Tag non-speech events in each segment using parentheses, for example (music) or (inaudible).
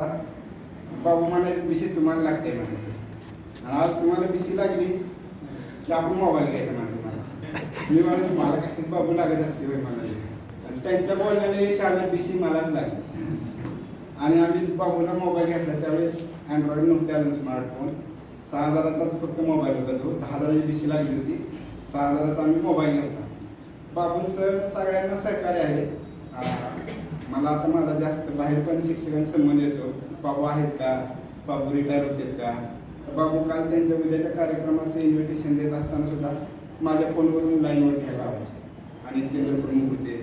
बाबू म्हणायचं बिशी तुम्हाला लागते म्हणायचं. आणि आज तुम्हाला बिशी लागली की आपण मोबाईल घ्यायचा म्हणायचं मला मी म्हणायचं मला कसे बाबू लागत असते होय? म्हणाले आणि त्यांच्या बोलण्याने शाळा बिशी मलाच लागली. आणि आम्ही बाबूला मोबाईल घेतला. त्यावेळेस अँड्रॉइड नव्हते अजून स्मार्टफोन सहा हजाराचाच फक्त मोबाईल होता तो. दहा हजाराची बिशी लागली होती. सहा हजाराचा आम्ही मोबाईल घेतला. बाबूंचं सगळ्यांना सहकार्य आहे. मला आता माझा जास्त बाहेर पण शिक्षकांचा संबंध येतो. बाबू आहेत का? बाबू रिटायर होतात का? तर बाबू काल त्यांच्या उद्याच्या कार्यक्रमाचं इन्व्हिटेशन देत असताना सुद्धा माझ्या फोनवरून लाईनवर घ्यायला लावायचे. आणि केंद्र प्रमुख होते.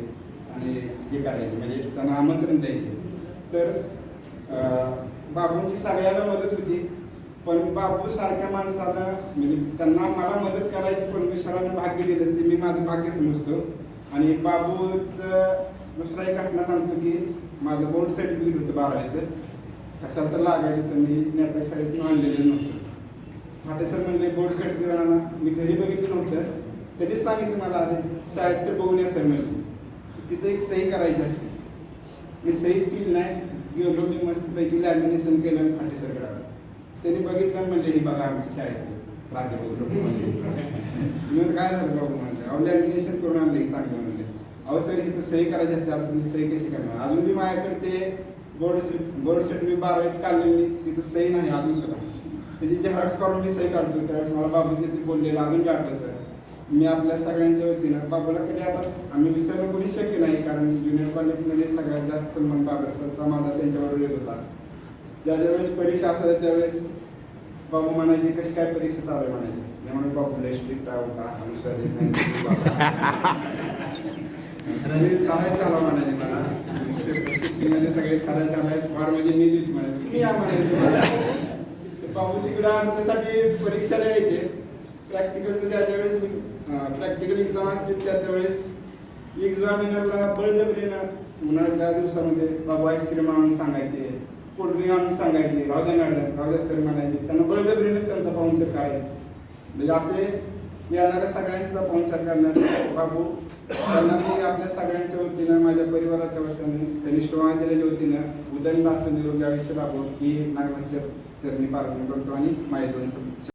आणि हे करायचे. म्हणजे त्यांना आमंत्रण द्यायचे. तर बाबूंची सगळ्याला मदत होती. पण बाबू सारख्या माणसाला म्हणजे त्यांना मला मदत करायची परमेश्वरानं भाग्य दिलं ते मी माझं भाग्य समजतो. आणि बाबूचं दुसरा एक घटना सांगतो की माझं बोर्ड सर्टिफिकेट होतं बारावीचं. कशाला तर लागायचं तर मी नेता शाळेतून आणलेलं नव्हतं. फाटे सर म्हणले बोर्ड सर्टिफिकेट मी घरी बघितलं नव्हतं. त्यांनीच सांगितलं मला अरे शाळेत तर बघून या सर मिळतो तिथे एक सही करायची असते. मी सहीच केली नाही. गेलो मी मस्तपैकी लॅमिनेशन केलं आणि फाटे सरकडे त्यांनी बघितलं म्हणजे म्हणले ही बघा आमच्या शाळेत प्राध्यापक लोक म्हणजे काय झालं बाबू? म्हणलं अहो लॅमिनेशन करून आणले चांगलं म्हणजे अहो सर इथं सही करायची असते आता तुम्ही सही कशी करणार? अजून मी माझ्याकडे ते बोर्ड बोर्ड सर्टिफिकेट बारावीच काढलेली मी तिथं सही नाही अजून सुद्धा. त्याची झेरॉक्स काढून मी सही काढतो त्यावेळेस मला बाबूजी ते बोललेलं अजून बी आठवतं. मी आपल्या सगळ्यांच्या वतीनं बाबूला कधी आता आम्ही विसरणं कोणीच शक्य नाही कारण ज्युनियर कॉलेजमध्ये सगळ्यात जास्त सन्मान बाबर सरचा माझा त्यांच्याबरोबर येत होता. ज्या ज्यावेळेस परीक्षा असायच्या त्यावेळेस बाबू म्हणायचे कशी काय परीक्षा चालू आहे? म्हणायची. मी म्हणून बाबू लय स्ट्रिक्ट होता का अनुसार येत नाही. (laughs) मी सारा चालवा म्हणायचे मला. सिस्टीमध्ये सगळे सराय झालाय म्हणजे मी होती म्हणायचे तुम्ही या म्हणायचे मला. तर तिकडं आमच्यासाठी परीक्षा लिहायचे प्रॅक्टिकलचं ज्या ज्या वेळेस प्रॅक्टिकल एक्झाम असतील त्या त्यावेळेस एक्झामिनरला बळजबरीनं उन्हाळ्याच्या दिवसामध्ये बाबा आईस्क्रीम आणून सांगायचे कोल्ड्रिंक आणून सांगायचे राहू द्या मॅडम राहू सर म्हणायचे. त्यांना बळजबरीने त्यांचा पाहुणचार करायचे. म्हणजे असे येणाऱ्या सगळ्यांचा पाहुणचार करण्यात बाबू त्यांना मी आपल्या सगळ्यांच्या वतीनं माझ्या परिवाराच्या वतीने कनिष्ठ महाविद्यालयाच्या वतीनं उदंड असं निरोगी आयुष्य लाभो ही नागनाथ चरणी प्रार्थना करतो आणि माझ्या दोन